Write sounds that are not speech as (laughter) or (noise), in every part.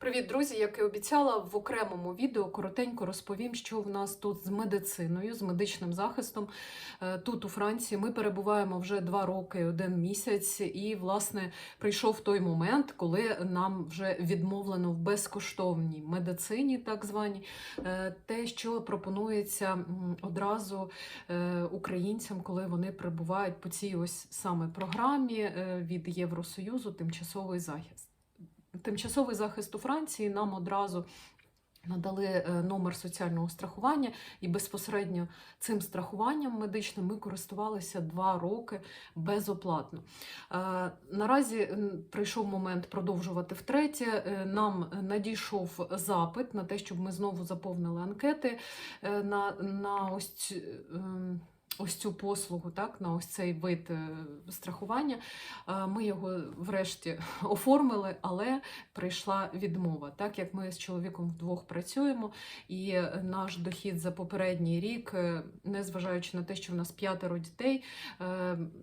Привіт, друзі! Як і обіцяла, в окремому відео коротенько розповім, що в нас тут з медициною, з медичним захистом. Е, Тут у Франції ми перебуваємо вже два роки, один місяць, і власне прийшов той момент, коли нам вже відмовлено в безкоштовній медицині, так званій, е, те, що пропонується одразу е, українцям, коли вони прибувають по цій ось саме програмі від Євросоюзу, тимчасовий захист. Тимчасовий захист у Франції нам одразу надали е, номер соціального страхування, і безпосередньо цим страхуванням медичним ми користувалися два роки безоплатно. Е, Наразі прийшов момент продовжувати втретє. Е, Нам надійшов запит на те, щоб ми знову заповнили анкети на, на ось. Ось цю послугу, так, на ось цей вид е, страхування. Е, Ми його врешті (laughs) оформили, але прийшла відмова. Так як ми з чоловіком вдвох працюємо, і наш дохід за попередній рік, е, незважаючи на те, що в нас п'ятеро дітей,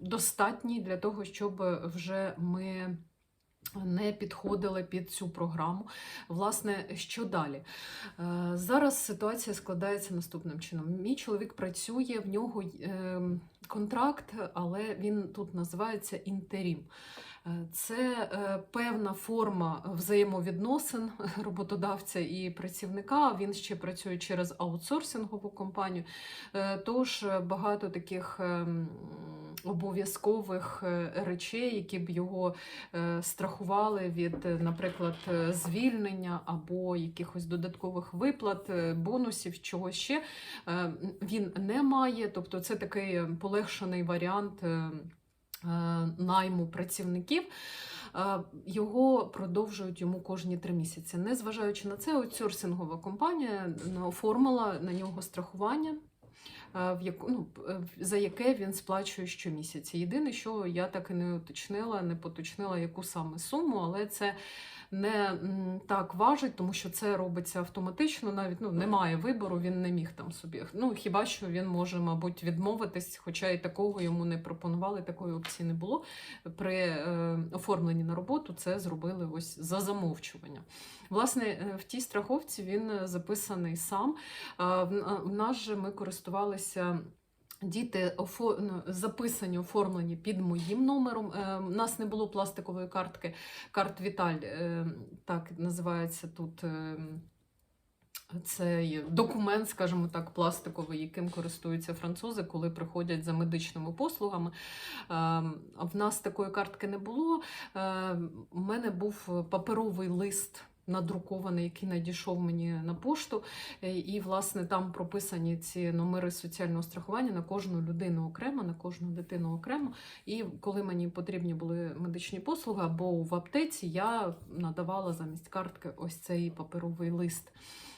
достатній для того, щоб вже ми. Не підходили під цю програму. Власне, що далі? Е, Зараз ситуація складається наступним чином. Мій чоловік працює, в нього е, контракт, але він тут називається інтерім. Е, Це е, певна форма взаємовідносин (laughs) роботодавця і працівника. Він ще працює через аутсорсингову компанію. Тож багато таких ем, обов'язкових е, речей, які б його е, страхували від, е, наприклад, звільнення або якихось додаткових виплат, бонусів, чогось ще, він не має. Тобто, це такий полегшений варіант. Найму працівників його продовжують йому кожні три місяці. Незважаючи на це, аутсорсингова компанія оформила на нього страхування. Е, В яку, ну, е, за яке він сплачує щомісяця. Єдине, що я так і не уточнила, не поточнила, яку саме суму, але це не так важить, тому що це робиться автоматично, навіть ну, немає вибору, він не міг там собі. Ну, хіба що він може, мабуть, відмовитись, хоча і такого йому не пропонували, такої опції не було. При е, оформленні на роботу це зробили ось за замовчування. Власне, е, в тій страховці він записаний сам. В нас же ми користувалися. Діти ну, записані, оформлені під моїм номером. Е, У нас не було пластикової картки. Карт Віталь, е, так називається тут. е, Цей документ, скажімо так, пластиковий, яким користуються французи, коли приходять за медичними послугами. Е, В нас такої картки не було. Е, У мене був паперовий лист. Надрукований, який надійшов мені на пошту, Е, і власне там прописані ці номери соціального страхування на кожну людину окремо, на кожну дитину окремо. І коли мені потрібні були медичні послуги або в аптеці, я надавала замість картки ось цей паперовий лист.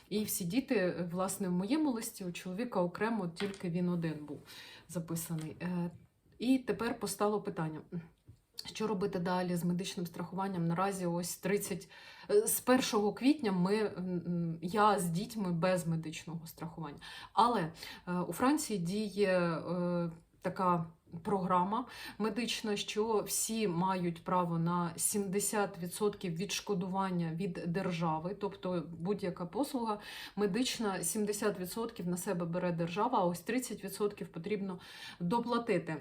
І всі діти, власне, в моєму листі у чоловіка окремо тільки він один був записаний. Е, І тепер постало питання. Що робити далі з медичним страхуванням? Наразі ось 30... з 1 квітня ми, я з дітьми без медичного страхування. Але е, у Франції діє е, така програма медична, що всі мають право на 70% відшкодування від держави, тобто будь-яка послуга медична 70% на себе бере держава, а ось 30% потрібно доплатити.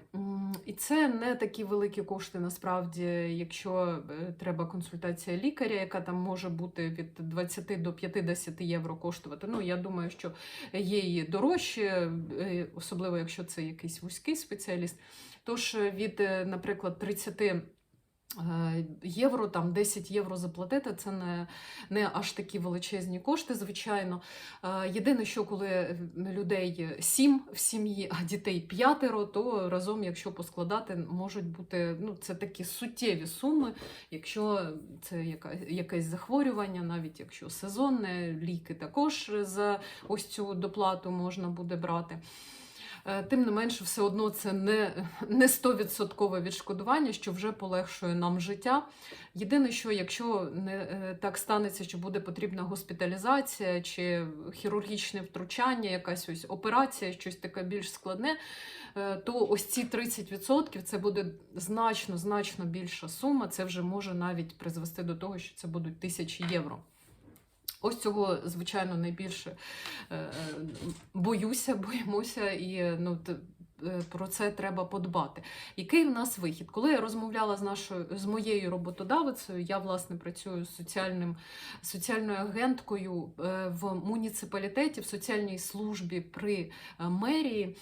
І це не такі великі кошти насправді, якщо е, треба консультація лікаря, яка там може бути від 20 до 50 євро коштувати. Ну, я думаю, що є і дорожче, е, особливо якщо це якийсь вузький спеціаліст. Тож е, від, е, наприклад, 30 е, євро, там 10 євро заплатити, це не, не аж такі величезні кошти, звичайно. Єдине, що коли людей сім в сім'ї, а дітей п'ятеро, то разом, якщо поскладати, можуть бути ну, це такі суттєві суми, якщо це яка, якесь захворювання, навіть якщо сезонне, ліки також за ось цю доплату можна буде брати. Е, Тим не менше, все одно це не, 100% відшкодування, що вже полегшує нам життя. Єдине, що якщо не е, так станеться, що буде потрібна госпіталізація чи хірургічне втручання, якась ось операція, щось таке більш складне, е, то ось ці 30% це буде значно значно більша сума. Це вже може навіть призвести до того, що це будуть тисячі євро. Ось цього, звичайно, найбільше е, боюся, (laughs) боїмося, і ну, е, про це треба подбати. Який в нас вихід? Коли я розмовляла з нашою з моєю роботодавицею, я власне працюю з соціальним соціальною агенткою е, в муніципалітеті, в соціальній службі при мерії.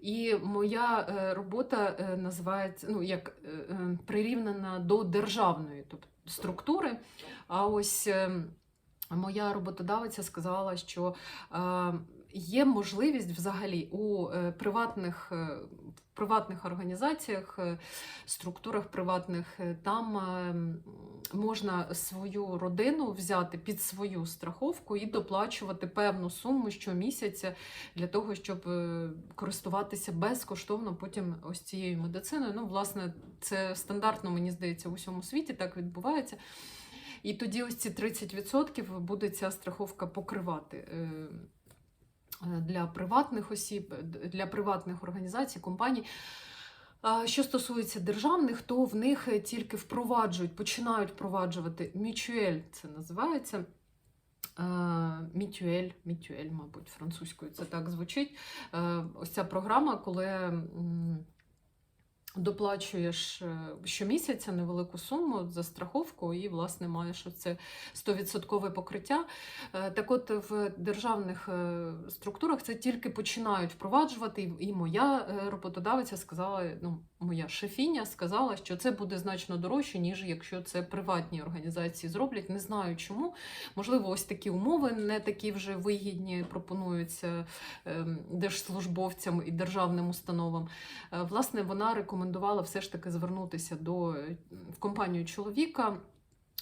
І моя робота називається ну, як прирівнена до державної тобто, структури. А ось е, моя роботодавиця сказала, що е, є можливість взагалі у е, приватних, е, приватних організаціях, структурах приватних, там можна свою родину взяти під свою страховку і доплачувати певну суму щомісяця для того, щоб користуватися безкоштовно потім ось цією медициною. Ну, власне, це стандартно, мені здається, у всьому світі так відбувається. І тоді ось ці 30% буде ця страховка покривати. е, е, Для приватних осіб, для приватних організацій, компаній. Що стосується державних, то в них тільки впроваджують, починають впроваджувати мічуель, це називається. Мітюель, мітюель, мабуть, французькою це так звучить. Е, Ось ця програма, коли доплачуєш е, щомісяця невелику суму за страховку і, власне, маєш оце 100% покриття. Е, Так от в державних е, структурах це тільки починають впроваджувати, і- моя роботодавиця сказала, ну, моя шефіня сказала, що це буде значно дорожче, ніж якщо це приватні організації зроблять. Не знаю чому. Можливо, ось такі умови не такі вже вигідні пропонуються ем, держслужбовцям і державним установам. Е, Власне, вона рекомендувала все ж таки звернутися до в компанію чоловіка.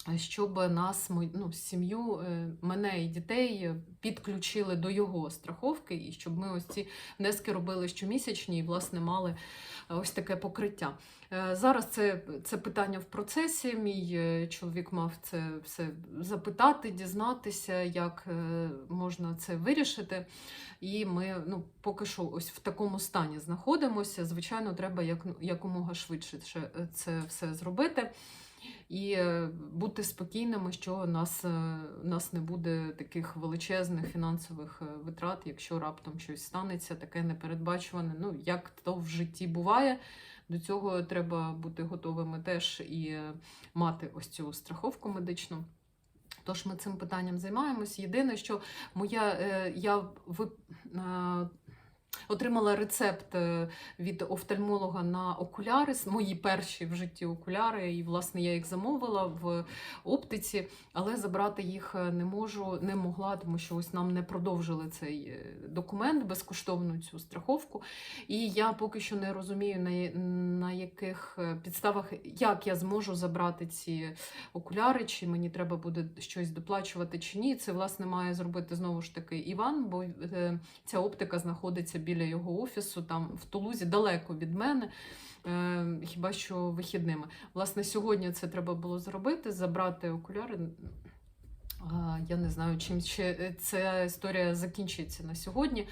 Е, Щоб нас, ну, сім'ю, е, мене і дітей е, підключили до його страховки, і щоб ми ось ці внески робили щомісячні і, власне, мали ось таке покриття. Зараз це, це питання в процесі. Мій чоловік мав це все запитати, дізнатися, як можна це вирішити. І ми ну, поки що ось в такому стані знаходимося. Звичайно, треба як, якомога швидше це все зробити. І е, бути спокійними, що нас, е, нас не буде таких величезних фінансових е, витрат, якщо раптом щось станеться, таке непередбачуване. Ну, як то в житті буває, до цього треба бути готовими теж і мати ось цю страховку медичну. Тож ми цим питанням займаємось. Єдине, що моя я ви, отримала рецепт е, від офтальмолога на окуляри, мої перші в житті окуляри, і власне я їх замовила в оптиці, але забрати їх е, не можу, не могла, тому що ось нам не продовжили цей е, документ, безкоштовну цю страховку. І я поки що не розумію, на, на яких підставах, як я зможу забрати ці окуляри, чи мені треба буде щось доплачувати чи ні. Це власне має зробити знову ж таки Іван, бо ця оптика знаходиться біля його офісу, там в Тулузі, далеко від мене. е, Хіба що вихідними. Власне, сьогодні це треба було зробити, забрати окуляри. Я не знаю, чим ще ця історія закінчиться на сьогодні.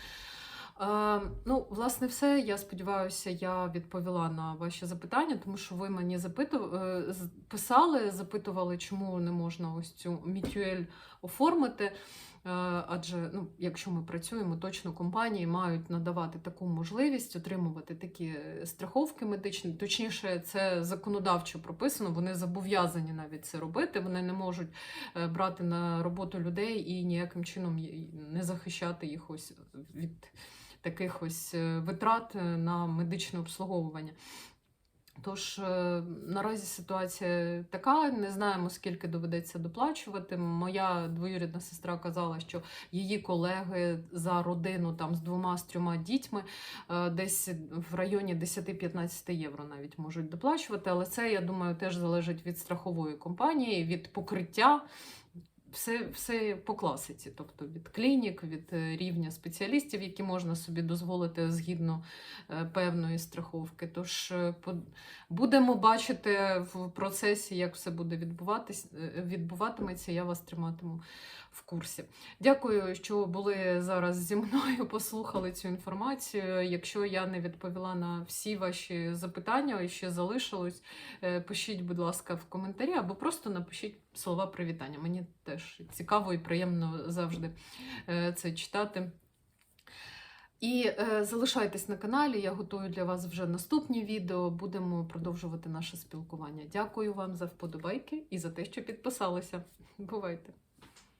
Ну, власне, все. Я сподіваюся, я відповіла на ваші запитання, тому що ви мені запиту... е, писали, запитували, чому не можна ось цю мітюель оформити. Е, Адже, ну, якщо ми працюємо, точно компанії мають надавати таку можливість отримувати такі е, страховки медичні. Точніше, це законодавчо прописано. Вони зобов'язані навіть це робити. Вони не можуть е, брати на роботу людей і ніяким чином не захищати їх ось від таких ось витрат на медичне обслуговування. Тож е, наразі ситуація така, не знаємо, скільки доведеться доплачувати. Моя двоюрідна сестра казала, що її колеги за родину там з двома з трьома дітьми е, десь в районі 10-15 євро навіть можуть доплачувати. Але це, я думаю, теж залежить від страхової компанії, від покриття. Все, все по класиці, тобто від клінік, від е, рівня спеціалістів, які можна собі дозволити згідно е, певної страховки. Тож е, будемо бачити в процесі, як все буде відбуватись, відбуватиметься. Я вас триматиму в курсі. Дякую, що були зараз зі мною, послухали цю інформацію. Якщо я не відповіла на всі ваші запитання і ще залишилось, е, пишіть, будь ласка, в коментарі або просто напишіть слова привітання. Мені теж цікаво і приємно завжди е, це читати. І е, залишайтесь на каналі, я готую для вас вже наступні відео. Будемо продовжувати наше спілкування. Дякую вам за вподобайки і за те, що підписалися. Бувайте!